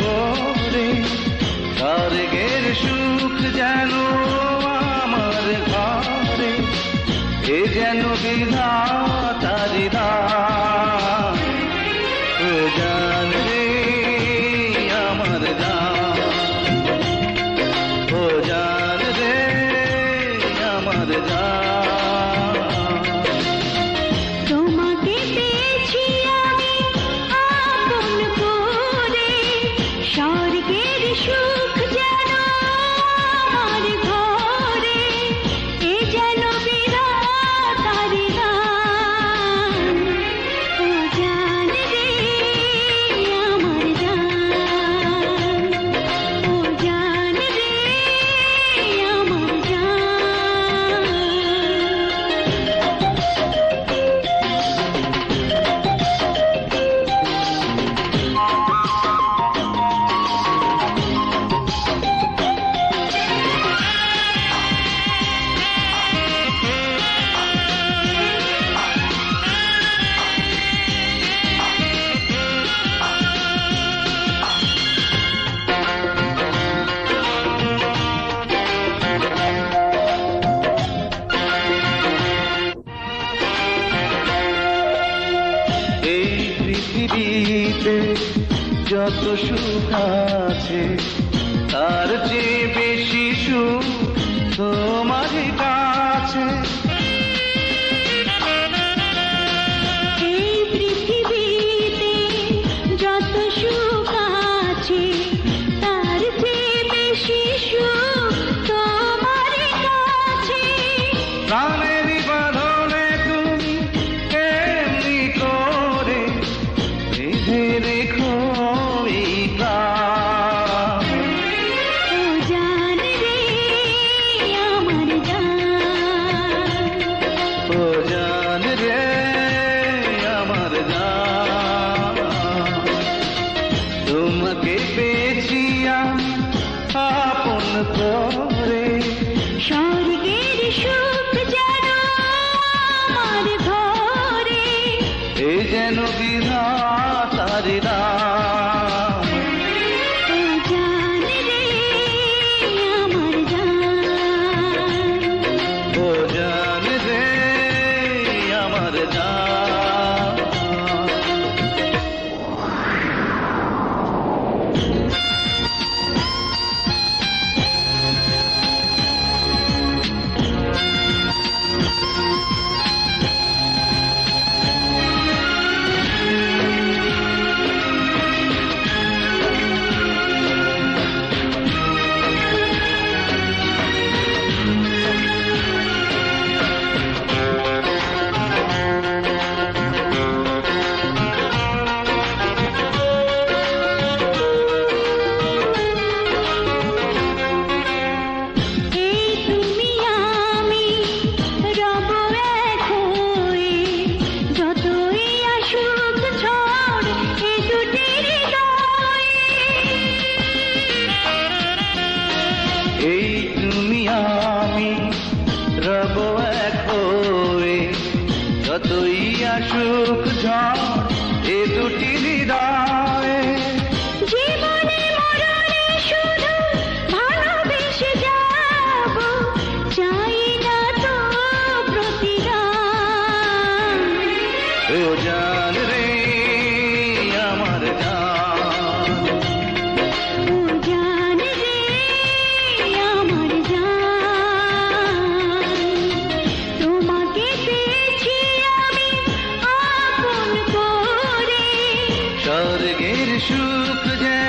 করে। স্বর্গের সুখ যেন আমার ঘরে এ যেন বিধাতারি দা যত সুখ আছে তার চেয়ে বেশি সুখ তোমার কাছে। এই তুমি আমি রব এক যতই আসুক এ দুটি হৃদয় शुक्र जय